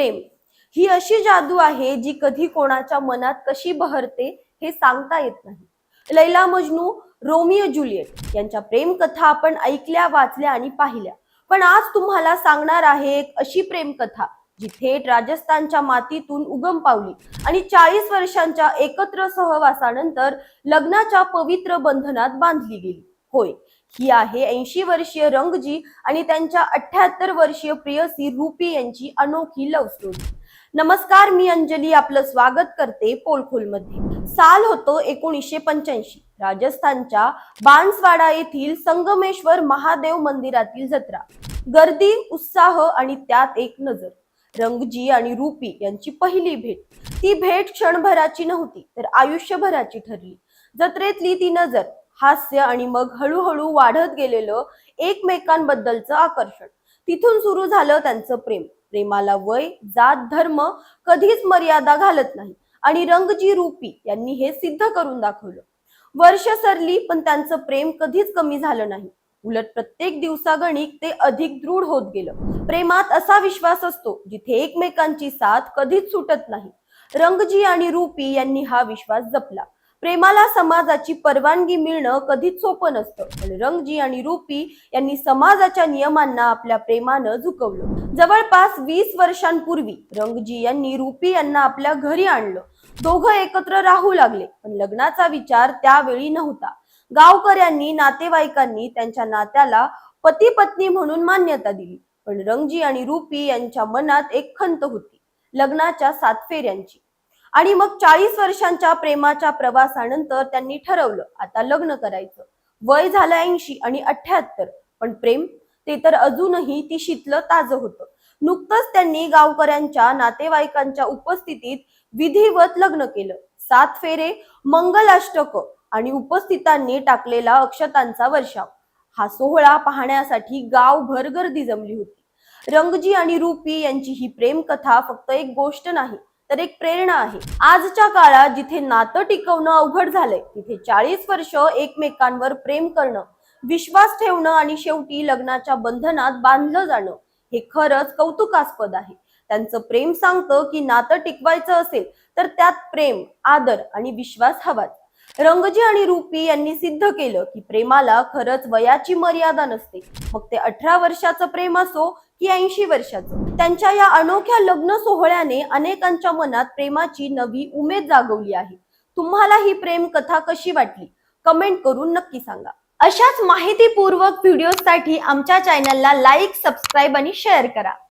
प्रेम. ही अशी जादू आहे जी कधी कोणाच्या मनात कशी बहरते हे सांगता येत नाही. लैला मजनू रोमिओ जुलियट यांच्या प्रेम कथा आपण ऐकल्या वाचल्या आणि पाहिल्या. पण आज तुम्हाला सांगणार आहे एक अशी प्रेम कथा जी थेट राजस्थानच्या मातीतून उगम पावली आणि चाळीस वर्षांच्या एकत्र सहवासानंतर लग्नाच्या पवित्र बंधनात बांधली गेली. होय. ही आहे ऐंशी वर्षीय रंगजी आणि त्यांच्या अठ्याहत्तर वर्षीय प्रियसी रुपी यांची अनोखी लव्ह स्टोरी नमस्कार मी अंजली आपलं स्वागत करते पोलखोलमध्ये. साल होतो एकोणीसशे पंच्याऐंशी. राजस्थानच्या बांसवाडा येथील संगमेश्वर महादेव मंदिरातील जत्रा. गर्दी उत्साह आणि त्यात एक नजर. रंगजी आणि रूपी यांची पहिली भेट. ती भेट क्षणभराची नव्हती तर आयुष्यभराची ठरली. जत्रेतली ती नजर. हास्य आणि मग हळूहळू वाढत गेलेलं एकमेकांबद्दलचं आकर्षण. तिथून सुरू झालं त्यांचं प्रेम. प्रेमाला वय जात धर्म कधीच मर्यादा घालत नाही. आणि रंगजी रूपी यांनी हे सिद्ध करून दाखवलं. वर्ष सरली पण त्यांचं प्रेम कधीच कमी झालं नाही. उलट प्रत्येक दिवसागणिक ते अधिक दृढ होत गेलं. प्रेमात असा विश्वास असतो जिथे एकमेकांची साथ कधीच सुटत नाही. रंगजी आणि रूपी यांनी हा विश्वास जपला. प्रेमाला समाजाची परवानगी मिळणं कधीच सोपं नसतं. पण रंगजी आणि रूपी यांनी समाजाच्या नियमांना आपल्या प्रेमानं झुकवलं. जवळपास वीस वर्षांपूर्वी रंगजी यांनी रूपी यांना आपल्या घरी आणलं. दोघं एकत्र राहू लागले पण लग्नाचा विचार त्यावेळी नव्हता. गावकऱ्यांनी नातेवाईकांनी त्यांच्या नात्याला पती पत्नी म्हणून मान्यता दिली. पण रंगजी आणि रूपी यांच्या मनात एक खंत होती लग्नाच्या सात फेऱ्यांची आणि मग चाळीस वर्षांच्या प्रेमाच्या प्रवासानंतर त्यांनी ठरवलं आता लग्न करायचं. वय झालं ऐंशी आणि अठ्याहत्तर पण प्रेम ते तर अजूनही ती शीतलं ताजं होतं. नुकतंच त्यांनी गावकऱ्यांच्या नातेवाईकांच्या उपस्थितीत विधिवत लग्न केलं. सात फेरे मंगलाष्टक आणि उपस्थितांनी टाकलेला अक्षतांचा वर्षाव. हा सोहळा पाहण्यासाठी गावभर गर्दी जमली होती. रंगजी आणि रूपी यांची ही प्रेम कथा फक्त एक गोष्ट नाही तर एक प्रेरणा आहे. आजच्या काळात जिथे नातं टिकवणं अवघड झालंय तिथे चाळीस वर्ष एकमेकांवर प्रेम करणं विश्वास ठेवणं आणि शेवटी लग्नाच्या बंधनात बांधलं जाणं हे खरंच कौतुकास्पद आहे. त्यांचं प्रेम सांगतं की नातं टिकवायचं असेल तर त्यात प्रेम आदर आणि विश्वास हवाच. रंगजी आणि रूपी यांनी सिद्ध केलं की प्रेमाला खरंच वयाची मर्यादा नसते. मग ते अठरा वर्षाचं प्रेम असो की ऐंशी वर्षाचं. त्यांच्या या अनोख्या लग्न सोहळ्याने अनेकांच्या मनात प्रेमाची नवी उमेद जागवली आहे. तुम्हाला ही प्रेम कथा कशी वाटली? कमेंट करून नक्की सांगा. अशाच माहितीपूर्वक व्हिडिओसाठी आमच्या चॅनलला लाईक सबस्क्राईब आणि शेअर करा.